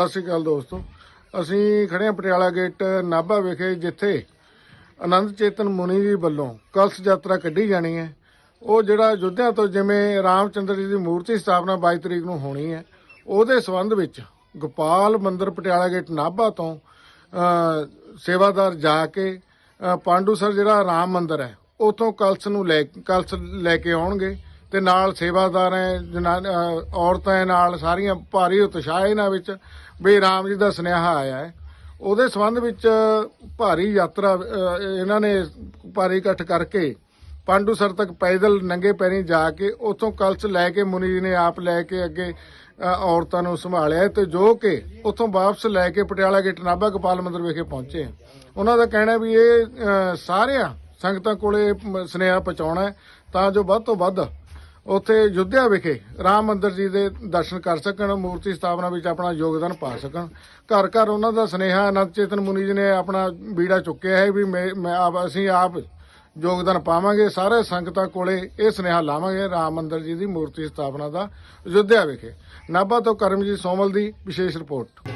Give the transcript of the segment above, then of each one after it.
ਸਤਿ ਸ਼੍ਰੀ ਅਕਾਲ ਦੋਸਤੋ। ਅਸੀਂ ਖੜੇ ਹਾਂ ਪਟਿਆਲਾ ਗੇਟ ਨਾਭਾ ਵਿਖੇ ਜਿੱਥੇ ਆਨੰਦ ਚੇਤਨ ਮੁਨੀ ਜੀ ਵੱਲੋਂ ਕਲਸ਼ ਯਾਤਰਾ ਕੱਢੀ ਜਾਣੀ ਹੈ। ਉਹ ਜਿਹੜਾ ਯੁੱਧਿਆਂ ਤੋਂ ਜਿਵੇਂ ਰਾਮਚੰਦਰ ਜੀ ਦੀ ਮੂਰਤੀ ਸਥਾਪਨਾ 22 ਤਰੀਕ ਨੂੰ ਹੋਣੀ ਹੈ ਉਹਦੇ ਸੰਬੰਧ ਵਿੱਚ ਗੋਪਾਲ ਮੰਦਿਰ ਪਟਿਆਲਾ ਗੇਟ ਨਾਭਾ ਤੋਂ ਸੇਵਾਦਾਰ ਜਾ ਕੇ ਅ, ਪਾਂਡੂਸਰ ਜਿਹੜਾ ਰਾਮ ਮੰਦਿਰ ਹੈ ਉਥੋਂ ਕਲਸ਼ ਨੂੰ ਲੈ ਕਲਸ਼ ਲੈ ਕੇ ਆਉਣਗੇ। ਤੇ ਨਾਲ ਸੇਵਾਦਾਰ ਹੈ ਜਨਾਨ ਔਰਤਾਂ ਨਾਲ, ਸਾਰੀਆਂ ਭਾਰੀ ਉਤਸ਼ਾਹ ਇਹਨਾਂ ਵਿੱਚ ਵੀ ਰਾਮ ਜੀ ਦਾ ਸੁਨੇਹਾ ਆਇਆ ਹੈ ਉਹਦੇ ਸੰਬੰਧ ਵਿੱਚ ਭਾਰੀ ਯਾਤਰਾ ਇਹਨਾਂ ਨੇ ਭਾਰੀ ਇਕੱਠ ਕਰਕੇ ਪਾਂਡੂਸਰ ਤੱਕ ਪੈਦਲ ਨੰਗੇ ਪੈਰੀਂ ਜਾ ਕੇ ਉੱਥੋਂ ਕਲਸ਼ ਲੈ ਕੇ ਮੁਨੀ ਜੀ ਨੇ ਆਪ ਲੈ ਕੇ ਅੱਗੇ ਔਰਤਾਂ ਨੂੰ ਸੰਭਾਲਿਆ ਤੇ ਜੋ ਕਿ ਉੱਥੋਂ ਵਾਪਸ ਲੈ ਕੇ ਪਟਿਆਲਾ ਗੇਟ ਨਾਭਾ ਗੋਪਾਲ ਮੰਦਰ ਵਿਖੇ ਪਹੁੰਚੇ ਉਹਨਾਂ ਦਾ ਕਹਿਣਾ ਵੀ ਇਹ ਸਾਰਿਆਂ ਸੰਗਤਾਂ ਕੋਲੇ ਮ- ਸੁਨੇਹਾ ਪਹੁੰਚਾਉਣਾ ਤਾਂ ਜੋ ਵੱਧ ਤੋਂ ਵੱਧ ਉੱਥੇ ਯੁੱਧਿਆ ਵਿਖੇ ਰਾਮ ਮੰਦਰ ਜੀ ਦੇ ਦਰਸ਼ਨ ਕਰ ਸਕਣ, ਮੂਰਤੀ ਸਥਾਪਨਾ ਵਿੱਚ ਆਪਣਾ ਯੋਗਦਾਨ ਪਾ ਸਕਣ। ਘਰ ਘਰ ਉਹਨਾਂ ਦਾ ਸੁਨੇਹਾ ਅਨੰਦ ਚੇਤਨ ਮੁਨੀ ਜੀ ਨੇ ਆਪਣਾ ਬੀੜਾ ਚੁੱਕਿਆ ਹੈ ਵੀ ਮੈਂ ਮੈਂ ਆਪ ਅਸੀਂ ਆਪ ਯੋਗਦਾਨ ਪਾਵਾਂਗੇ, ਸਾਰੇ ਸੰਗਤਾਂ ਕੋਲੇ ਇਹ ਸੁਨੇਹਾ ਲਾਵਾਂਗੇ ਰਾਮ ਮੰਦਰ ਜੀ ਦੀ ਮੂਰਤੀ ਸਥਾਪਨਾ ਦਾ ਯੁੱਧਿਆ ਵਿਖੇ। ਨਾਭਾ ਤੋਂ ਕਰਮਜੀਤ ਸੋਮਲ ਦੀ ਵਿਸ਼ੇਸ਼ ਰਿਪੋਰਟ।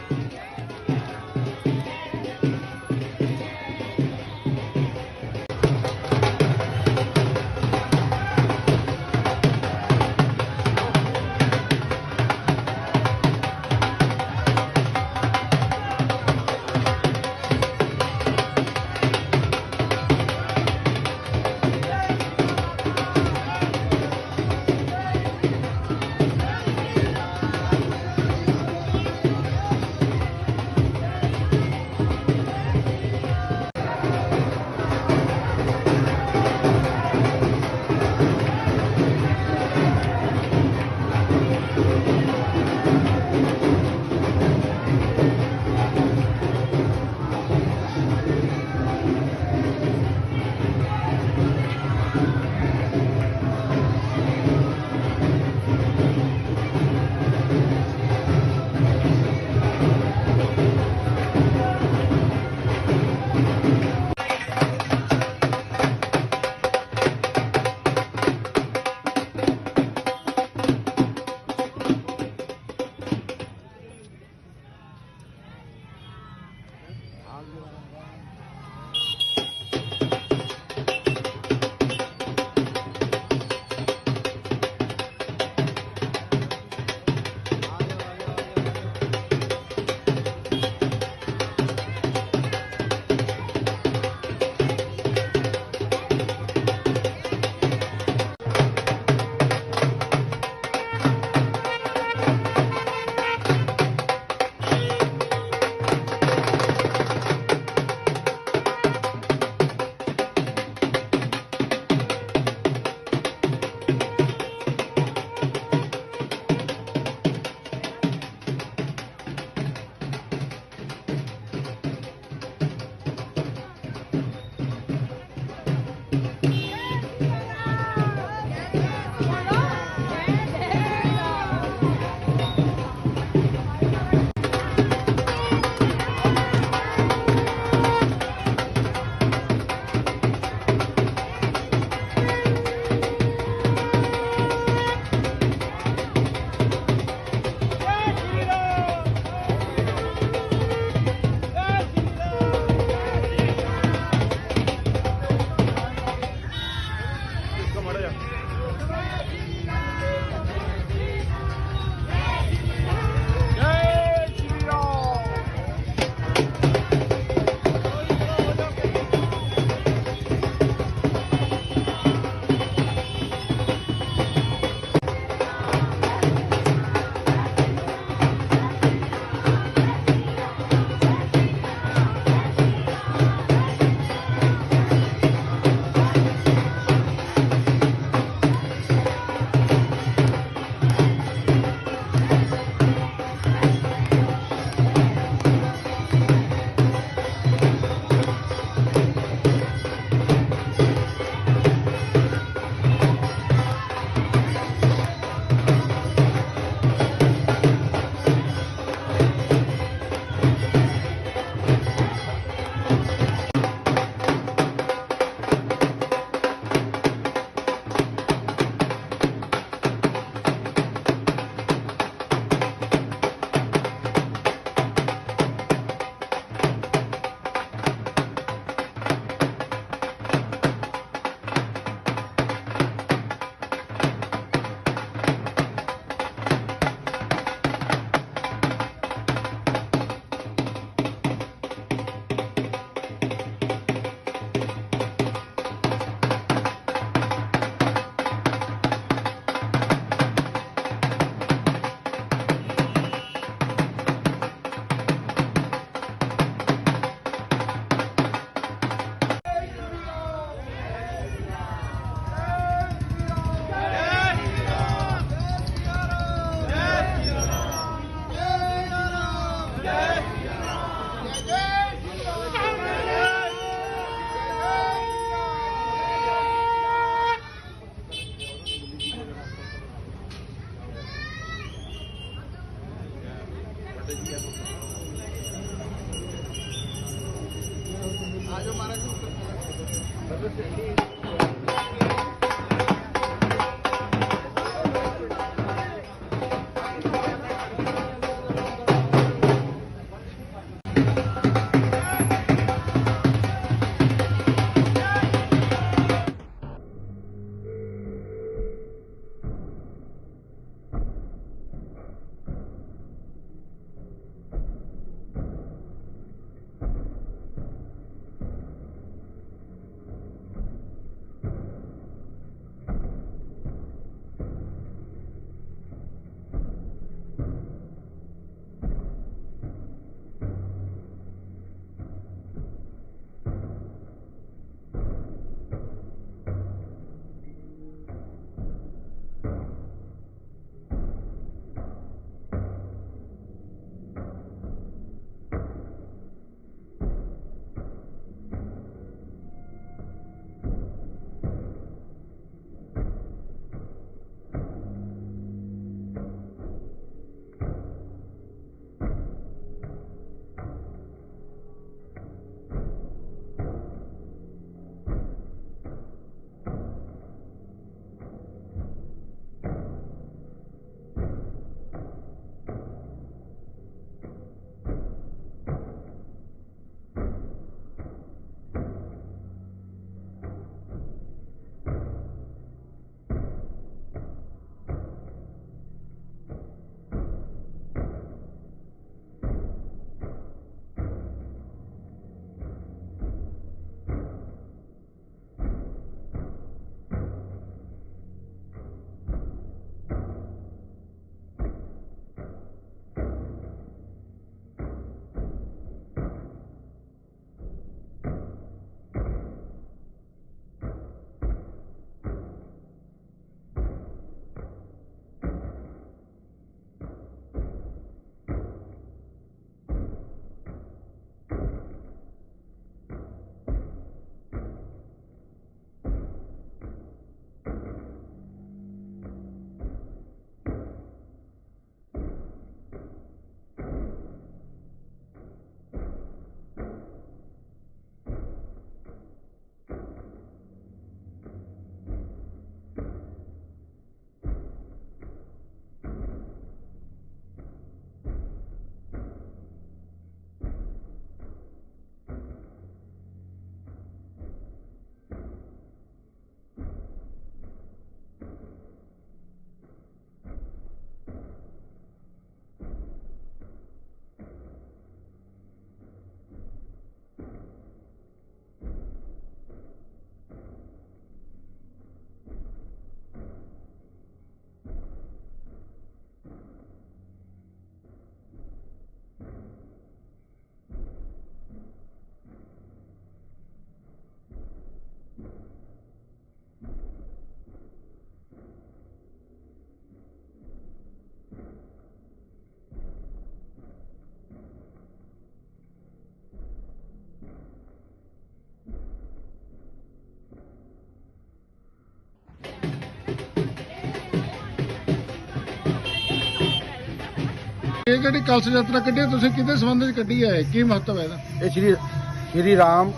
ਇਹ ਜਿਹੜੀ ਕਲਸ਼ ਯਾਤਰਾ ਕੱਢੀ ਹੈ, ਤੁਸੀਂ ਕਿਹਦੇ ਸੰਬੰਧ ਵਿੱਚ ਕੱਢੀ ਹੈ? ਕੀ ਮਹੱਤਵ ਹੈ ਇਹਦਾ? ਇਹ ਸ਼੍ਰੀ ਸ਼੍ਰੀ ਰਾਮ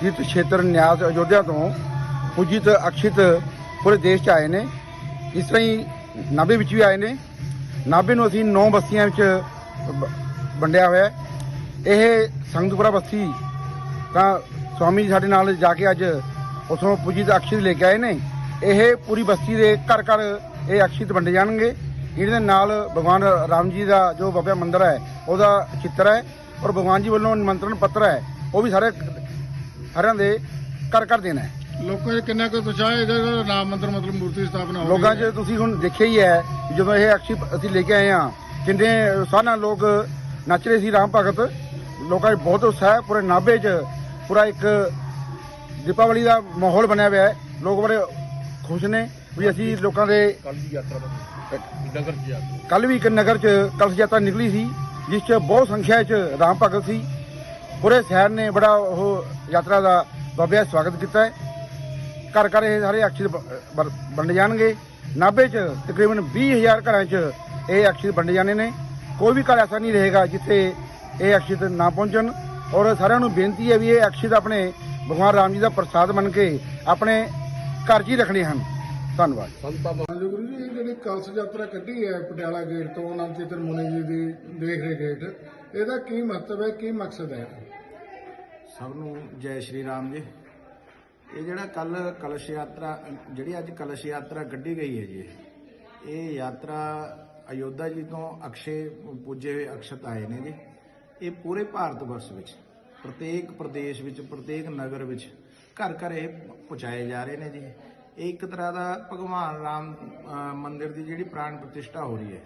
ਤੀਰਥ ਖੇਤਰ ਨਿਆਸ ਅਯੋਧਿਆ ਤੋਂ ਪੂਜਿਤ ਅਕਸ਼ਿਤ ਪੂਰੇ ਦੇਸ਼ 'ਚ ਆਏ ਨੇ। ਇਸ ਤਰ੍ਹਾਂ ਹੀ ਨਾਭੇ ਵਿੱਚ ਵੀ ਆਏ ਨੇ। ਨਾਭੇ ਨੂੰ ਅਸੀਂ ਨੌ ਬਸਤੀਆਂ ਵਿੱਚ ਬ- ਵੰਡਿਆ ਹੋਇਆ ਹੈ। ਇਹ ਸੰਗਤਪੁਰਾ ਬਸਤੀ ਤਾਂ ਸਵਾਮੀ ਜੀ ਸਾਡੇ ਨਾਲ ਜਾ ਕੇ ਅੱਜ ਉਥੋਂ ਪੂਜਿਤ ਅਕਸ਼ਿਤ ਲੈ ਕੇ ਆਏ ਨੇ। ਇਹ ਪੂਰੀ ਬਸਤੀ ਦੇ ਘਰ ਘਰ ਇਹ ਅਕਸ਼ਿਤ ਵੰਡੇ ਜਾਣਗੇ। ਇਹਦੇ ਨਾਲ ਭਗਵਾਨ ਰਾਮ ਜੀ ਦਾ ਜੋ ਭਵਿਆ ਮੰਦਿਰ ਹੈ ਉਹਦਾ ਚਿੱਤਰ ਹੈ ਔਰ ਭਗਵਾਨ ਜੀ ਵੱਲੋਂ ਨਿਮੰਤਰਣ ਪੱਤਰ ਹੈ ਉਹ ਵੀ ਸਾਰੇ ਸਾਰਿਆਂ ਦੇ ਘਰ ਘਰ ਦੇਣਾ ਹੈ। ਲੋਕਾਂ 'ਚ ਕਿੰਨਾ ਕੁ ਉਤਸ਼ਾਹ ਹੈ ਜਿਹੜਾ ਰਾਮ ਮੰਦਿਰ ਮਤਲਬ ਮੂਰਤੀ ਸਥਾਪਨਾ ਹੋ ਲੋਕਾਂ 'ਚ ਤੁਸੀਂ ਹੁਣ ਦੇਖਿਆ ਹੀ ਹੈ ਜਦੋਂ ਇਹ ਅਕਸ਼ਿਤ ਅਸੀਂ ਲੈ ਕੇ ਆਏ ਆ ਕਿੰਨੇ ਸਾਨਾ ਲੋਕ ਨੱਚ ਰਹੇ ਸੀ ਰਾਮ ਭਗਤ ਲੋਕਾਂ 'ਚ ਬਹੁਤ ਉਤਸ਼ਾਹ ਹੈ ਪੂਰੇ ਨਾਭੇ 'ਚ ਪੂਰਾ ਇੱਕ ਦੀਪਾਵਲੀ ਦਾ ਮਾਹੌਲ ਬਣਿਆ ਹੋਇਆ ਹੈ ਲੋਕ ਬੜੇ ਖੁਸ਼ ਨੇ। ਵੀ ਅਸੀਂ ਲੋਕਾਂ ਦੇ ਕੱਲ ਦੀ ਯਾਤਰਾ ਨਗਰ ਕੱਲ ਵੀ ਇੱਕ ਨਗਰ 'ਚ ਕਲਸ਼ ਯਾਤਰਾ ਨਿਕਲੀ ਸੀ ਜਿਸ 'ਚ ਬਹੁਤ ਸੰਖਿਆ 'ਚ ਰਾਮ ਭਗਤ ਸੀ। ਪੂਰੇ ਸ਼ਹਿਰ ਨੇ ਬੜਾ ਉਹ ਯਾਤਰਾ ਦਾ ਭव्य ਸਵਾਗਤ ਕੀਤਾ ਹੈ। ਘਰ ਘਰ ਇਹ ਸਾਰੇ ਅਕਸ਼ਰ ਵੰਡੇ ਜਾਣਗੇ। ਨਾਭੇ 'ਚ ਤਕਰੀਬਨ 20000 ਘਰਾਂ 'ਚ ਇਹ ਅਕਸ਼ਰ ਵੰਡੇ ਜਾਣੇ ਨੇ। ਕੋਈ ਵੀ ਘਰ ਐਸਾ ਨਹੀਂ ਰਹੇਗਾ ਜਿੱਥੇ ਇਹ ਅਕਸ਼ਰ ਨਾ ਪਹੁੰਚਣ। ਔਰ ਸਾਰਿਆਂ ਨੂੰ ਬੇਨਤੀ ਹੈ ਵੀ ਇਹ ਅਕਸ਼ਰ ਆਪਣੇ ਭਗਵਾਨ ਰਾਮ ਜੀ ਦਾ ਪ੍ਰਸਾਦ ਮੰਨ ਕੇ ਆਪਣੇ ਘਰ 'ਚ ਹੀ ਰੱਖਣੇ ਹਨ। ਧੰਨਵਾਦ। ਸੰਤਾਂ ਹਾਂਜੀ ਗੁਰੂ ਜੀ ਇਹ ਜਿਹੜੀ ਕਲਸ਼ ਯਾਤਰਾ ਕੱਢੀ ਹੈ ਪਟਿਆਲਾ ਗੇਟ ਤੋਂ ਅਨੰਦ ਚੇਤਨ ਮੁਨੀ ਜੀ ਦੀ ਦੇਖ ਰਹੇ ਗੇਟ ਇਹਦਾ ਕੀ ਮਹੱਤਵ ਹੈ ਕੀ ਮਕਸਦ ਹੈ? ਸਭ ਨੂੰ ਜੈ ਸ਼੍ਰੀ ਰਾਮ ਜੀ। ਇਹ ਜਿਹੜਾ ਕੱਲ ਕਲਸ਼ ਯਾਤਰਾ ਜਿਹੜੀ ਅੱਜ ਕਲਸ਼ ਯਾਤਰਾ ਕੱਢੀ ਗਈ ਹੈ ਜੀ ਇਹ ਯਾਤਰਾ ਅਯੋਧਾ ਜੀ ਤੋਂ ਅਕਸ਼ੇ ਪੂਜੇ ਹੋਏ ਅਕਸ਼ਤ ਆਏ ਨੇ ਜੀ। ਇਹ ਪੂਰੇ ਭਾਰਤ ਵਰਸ਼ ਵਿੱਚ ਪ੍ਰਤੇਕ ਪ੍ਰਦੇਸ਼ ਵਿੱਚ ਪ੍ਰਤੇਕ ਨਗਰ ਵਿੱਚ ਘਰ ਘਰ ਇਹ ਪਹੁੰਚਾਏ ਜਾ ਰਹੇ ਨੇ ਜੀ। ਇਹ ਇੱਕ ਤਰ੍ਹਾਂ ਦਾ ਭਗਵਾਨ ਰਾਮ ਅਹ, ਮੰਦਿਰ ਦੀ ਜਿਹੜੀ ਪ੍ਰਾਣ ਪ੍ਰਤਿਸ਼ਠਾ ਹੋ ਰਹੀ ਹੈ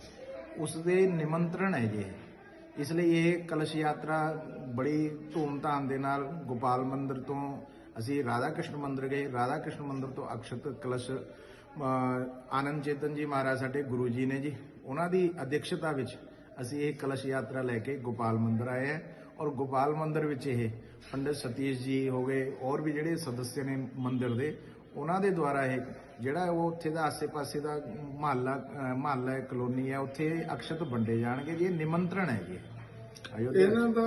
ਉਸ ਦੇ ਨਿਮੰਤਰਣ ਹੈ ਜੀ ਇਸ ਲਈ ਇਹ ਕਲਸ਼ ਯਾਤਰਾ ਬੜੀ ਧੂਮਧਾਮ ਦੇ ਨਾਲ ਗੋਪਾਲ ਮੰਦਿਰ ਤੋਂ ਅਸੀਂ ਰਾਧਾ ਕ੍ਰਿਸ਼ਨ ਮੰਦਿਰ ਗਏ। ਰਾਧਾ ਕ੍ਰਿਸ਼ਨ ਮੰਦਿਰ ਤੋਂ ਅਕਸ਼ਤ ਕਲਸ਼ ਆਨੰਦ ਚੇਤਨ ਜੀ ਮਹਾਰਾਜ ਸਾਡੇ ਗੁਰੂ ਜੀ ਨੇ ਜੀ ਉਹਨਾਂ ਦੀ ਅਧਿਕਸ਼ਤਾ ਵਿੱਚ ਅਸੀਂ ਇਹ ਕਲਸ਼ ਯਾਤਰਾ ਲੈ ਕੇ ਗੋਪਾਲ ਮੰਦਿਰ ਆਏ ਹਾਂ ਔਰ ਗੋਪਾਲ ਮੰਦਿਰ ਵਿੱਚ ਇਹ ਪੰਡਿਤ ਸਤੀਸ਼ ਜੀ ਹੋ ਗਏ ਔਰ ਵੀ ਜਿਹੜੇ ਸਦੱਸਿਆ ਨੇ ਮੰਦਿਰ ਦੇ ਉਹਨਾਂ ਦੇ ਦੁਆਰਾ ਇਹ ਜਿਹੜਾ ਉਹ ਉੱਥੇ ਦਾ ਆਸੇ-ਪਾਸੇ ਦਾ ਮਹੱਲਾ ਮਹੱਲਾ ਕਲੋਨੀ ਹੈ ਉੱਥੇ ਅਕਸ਼ਤ ਵੰਡੇ ਜਾਣਗੇ ਜੀ ਇਹ ਨਿਮੰਤਰਣ ਹੈ ਜੀ। ਇਹਨਾਂ ਦਾ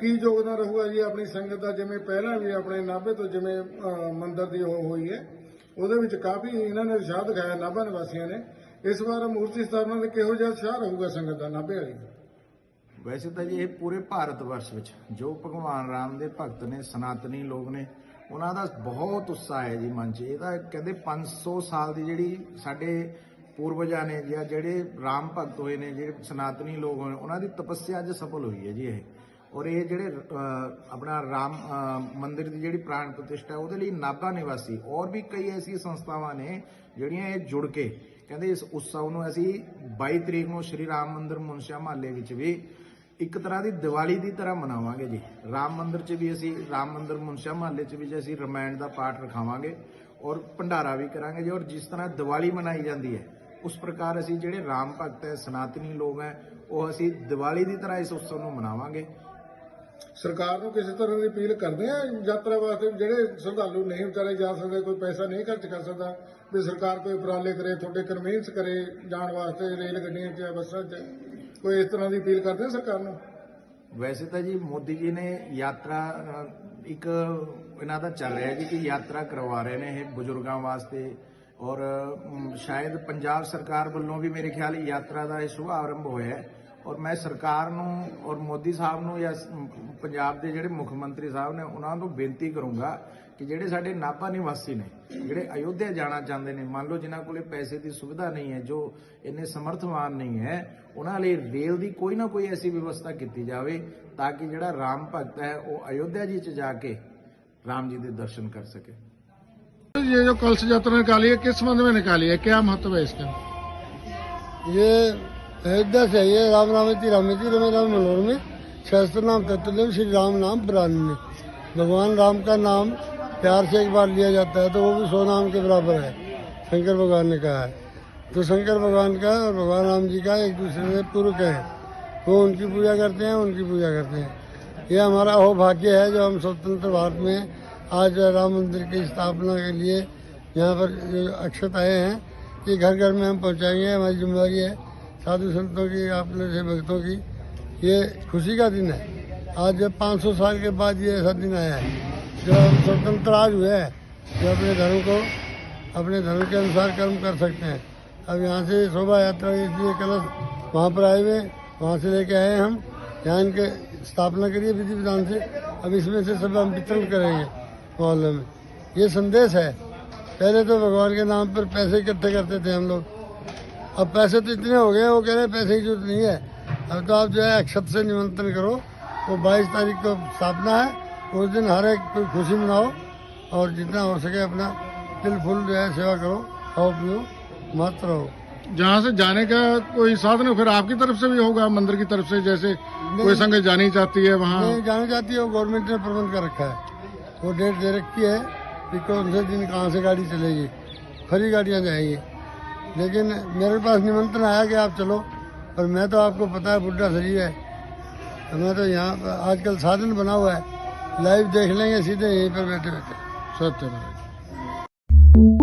ਕੀ ਯੋਗਦਾਨ ਰਹੂਗਾ ਜੀ ਆਪਣੀ ਸੰਗਤ ਦਾ? ਜਿਵੇਂ ਪਹਿਲਾਂ ਵੀ ਆਪਣੇ ਨਾਭੇ ਤੋਂ ਜਿਵੇਂ ਮੰਦਿਰ ਦੀ ਉਹ ਹੋਈ ਹੈ ਉਹਦੇ ਵਿੱਚ ਕਾਫੀ ਇਹਨਾਂ ਨੇ ਉਤਸ਼ਾਹ ਦਿਖਾਇਆ ਨਾਭਾ ਨਿਵਾਸੀਆਂ ਨੇ। ਇਸ ਵਾਰ ਮੂਰਤੀ ਸਥਾਪਨਾ ਦੇ ਕਿਹੋ ਜਿਹਾ ਉਤਸ਼ਾਹ ਰਹੂਗਾ ਸੰਗਤ ਦਾ ਨਾਭੇ ਵਾਲੀ? ਵੈਸੇ ਤਾਂ ਜੀ ਇਹ ਪੂਰੇ ਭਾਰਤ ਵਰਸ਼ ਵਿੱਚ ਜੋ ਭਗਵਾਨ ਰਾਮ ਦੇ ਭਗਤ ਨੇ ਸਨਾਤਨੀ ਲੋਕ ਨੇ ਉਹਨਾਂ ਦਾ ਬਹੁਤ ਉਤਸ਼ਾਹ ਹੈ ਜੀ ਮਨ 'ਚ। ਇਹਦਾ ਤਾਂ ਕਹਿੰਦੇ 500 ਸਾਲ ਦੀ ਜਿਹੜੀ ਸਾਡੇ ਪੂਰਵਜਾਂ ਨੇ ਜਾਂ ਜਿਹੜੇ ਰਾਮ ਭਗਤ ਹੋਏ ਨੇ ਜਿਹੜੇ ਸਨਾਤਨੀ ਲੋਕ ਹੋਏ ਉਹਨਾਂ ਦੀ ਤਪੱਸਿਆ ਅੱਜ ਸਫਲ ਹੋਈ ਹੈ ਜੀ ਇਹ। ਔਰ ਇਹ ਜਿਹੜੇ ਆਪਣਾ ਰਾਮ ਅਹ, ਮੰਦਿਰ ਦੀ ਜਿਹੜੀ ਪ੍ਰਾਣ ਪ੍ਰਤਿਸ਼ਠਾ ਉਹਦੇ ਲਈ ਨਾਭਾ ਨਿਵਾਸੀ ਔਰ ਵੀ ਕਈ ਐਸੀ ਸੰਸਥਾਵਾਂ ਨੇ ਜਿਹੜੀਆਂ ਇਹ ਜੁੜ ਕੇ ਕਹਿੰਦੇ ਇਸ ਉਤਸਵ ਨੂੰ ਅਸੀਂ 22 ਤਰੀਕ ਨੂੰ ਸ਼੍ਰੀ ਰਾਮ ਮੰਦਿਰ ਮੁਨਸ਼ਾ ਮਹੱਲੇ ਵਿੱਚ ਵੀ ਇੱਕ ਤਰ੍ਹਾਂ ਦੀ ਦੀਵਾਲੀ ਦੀ ਤਰ੍ਹਾਂ ਮਨਾਵਾਂਗੇ ਜੀ। ਰਾਮ ਮੰਦਿਰ 'ਚ ਵੀ ਅਸੀਂ, ਰਾਮ ਮੰਦਿਰ ਮੁਨਸ਼ਾ ਮਹੱਲੇ 'ਚ ਵੀ ਜੇ ਅਸੀਂ ਰਮਾਇਣ ਦਾ ਪਾਠ ਰਖਾਵਾਂਗੇ ਔਰ ਭੰਡਾਰਾ ਵੀ ਕਰਾਂਗੇ ਜੀ ਔਰ ਜਿਸ ਤਰ੍ਹਾਂ ਦੀਵਾਲੀ ਮਨਾਈ ਜਾਂਦੀ ਹੈ, ਉਸ ਪ੍ਰਕਾਰ ਅਸੀਂ ਜਿਹੜੇ ਰਾਮ ਭਗਤ ਹੈ, ਸਨਾਤਨੀ ਲੋਕ ਹੈ, ਉਹ ਅਸੀਂ ਦੀਵਾਲੀ ਦੀ ਤਰ੍ਹਾਂ ਇਸ ਉਤਸਵ ਨੂੰ ਮਨਾਵਾਂਗੇ। ਸਰਕਾਰ ਨੂੰ ਕਿਸੇ ਤਰ੍ਹਾਂ ਦੀ ਅਪੀਲ ਕਰਦੇ ਆ ਯਾਤਰਾ ਵਾਸਤੇ ਜਿਹੜੇ ਸ਼ਰਧਾਲੂ ਨਹੀਂ ਵਿਚਾਰੇ ਜਾ ਸਕਦੇ, ਕੋਈ ਪੈਸਾ ਨਹੀਂ ਖਰਚ ਕਰ ਸਕਦਾ, ਵੀ ਸਰਕਾਰ ਕੋਈ ਉਪਰਾਲੇ ਕਰੇ, ਤੁਹਾਡੇ ਕਨਵੀਨਸ ਕਰੇ ਜਾਣ ਵਾਸਤੇ ਰੇਲ ਗੱਡੀਆਂ 'ਚ ਬੱਸਾਂ 'ਚ। ਕੋਈ ਇਸ ਤਰ੍ਹਾਂ ਦੀ ਅਪੀਲ ਕਰਦੇ ਹੋ ਸਰਕਾਰ ਨੂੰ? ਵੈਸੇ ਤਾਂ ਜੀ ਮੋਦੀ ਜੀ ਨੇ ਯਾਤਰਾ ਅ, ਇੱਕ ਇਹਨਾਂ ਦਾ ਚੱਲ ਰਿਹਾ ਜੀ ਕਿ ਯਾਤਰਾ ਕਰਵਾ ਰਹੇ ਨੇ ਇਹ ਬਜ਼ੁਰਗਾਂ ਵਾਸਤੇ ਔਰ ਅਮ, ਸ਼ਾਇਦ ਪੰਜਾਬ ਸਰਕਾਰ ਵੱਲੋਂ ਵੀ ਮੇਰੇ ਖਿਆਲ ਯਾਤਰਾ ਦਾ ਇਹ ਸ਼ੁਭ ਆਰੰਭ ਹੋਇਆ ਹੈ ਔਰ ਮੈਂ ਸਰਕਾਰ ਨੂੰ ਔਰ ਮੋਦੀ ਸਾਹਿਬ ਨੂੰ ਜਾਂ ਸ- ਪੰਜਾਬ ਦੇ ਜਿਹੜੇ ਮੁੱਖ ਮੰਤਰੀ ਸਾਹਿਬ ਨੇ ਉਹਨਾਂ ਨੂੰ ਬੇਨਤੀ ਕਰੂੰਗਾ ਕਿ ਜਿਹੜੇ ਸਾਡੇ ਨਾਭਾ ਨਿਵਾਸੀ ਨੇ ਜਿਹੜੇ ਅਯੋਧਿਆ ਜਾਣਾ ਚਾਹੁੰਦੇ ਨੇ ਮੰਨ ਲਓ ਜਿਨ੍ਹਾਂ ਕੋਲੇ ਪੈਸੇ ਦੀ ਸੁਵਿਧਾ ਨਹੀਂ ਹੈ ਜੋ ਇੰਨੇ ਸਮਰਥਵਾਨ ਨਹੀਂ ਹੈ ਉਹਨਾਂ ਲਈ ਰੇਲ ਦੀ ਕੋਈ ਨਾ ਕੋਈ ਐਸੀ ਵਿਵਸਥਾ ਕੀਤੀ ਜਾਵੇ ਤਾਂ ਕਿ ਜਿਹੜਾ ਰਾਮ ਭਗਤ ਹੈ ਉਹ ਅਯੋਧਿਆ ਜੀ ਚ ਜਾ ਕੇ राम जी के दर्शन कर सके ये जो कलश यात्रा निकाली है किस संबंध में निकाली है क्या महत्व है इसका ये अयोध्या से ये राम रामेति रामेति रमे राम मनोर में सहस्त्र नाम तत्व श्री राम नाम प्राण में भगवान राम का नाम प्यार से एक बार लिया जाता है तो वो भी सौ नाम के बराबर है। शंकर भगवान ने कहा है। तो शंकर भगवान का और भगवान राम जी का एक दूसरे से पूरक है। वो उनकी पूजा करते हैं, उनकी पूजा करते हैं। ये हमारा अहोभाग्य है जो हम स्वतंत्र भारत में आज राम मंदिर की स्थापना के लिए यहाँ पर जो अक्षत आए हैं, ये घर घर में हम पहुँचाएँगे, हमारी ज़िम्मेदारी है। साधु संतों की अपने से भक्तों की। ये खुशी का दिन है। आज जब 500 साल के बाद ये ऐसा दिन आया है। जो हम स्वतंत्र आज हुए हैं, जो अपने धर्म को, अपने धर्म के अनुसार कर्म कर सकते हैं। अब यहाँ से शोभा यात्रा इसलिए कलश वहाँ पर आए हुए वहाँ से लेके आए हम। यहाँ इनके स्थापना करिए विधि विधान से। अब इसमें से सब हम वितरण करेंगे मोहल्ले में। ये संदेश है। पहले तो भगवान के नाम पर पैसे इकट्ठे करते थे हम लोग। अब पैसे तो इतने हो गए वो कह रहे हैं पैसे की ज़रूरत नहीं है। अब तो आप जो है अक्षत से निमंत्रण करो। वो 22 तारीख को स्थापना है। उस दिन हर एक खुशी मनाओ और जितना हो सके अपना दिल फुल जो है सेवा करो खाओ पियो मत रहो। जहाँ से जाने का कोई साधन है, फिर आपकी तरफ़ से भी होगा मंदिर की तरफ़ से जैसे कोई संगत जानी चाहती है वहाँ। जाना चाहती है गवर्नमेंट ने प्रबंध कर रखा है। वो डेट दे रखी है कि कौन से दिन कहाँ से गाड़ी चलेगी। फ्री गाड़ियाँ जाएँगी। लेकिन मेरे पास निमंत्रण आया कि आप चलो और मैं तो आपको पता है बुढ़ा शरीर है। तो मैं तो यहाँ पर आजकल साधन बना हुआ है। लाइव देख लेंगे सीधे यहीं पर बैठे बैठे सोचते रहेंगे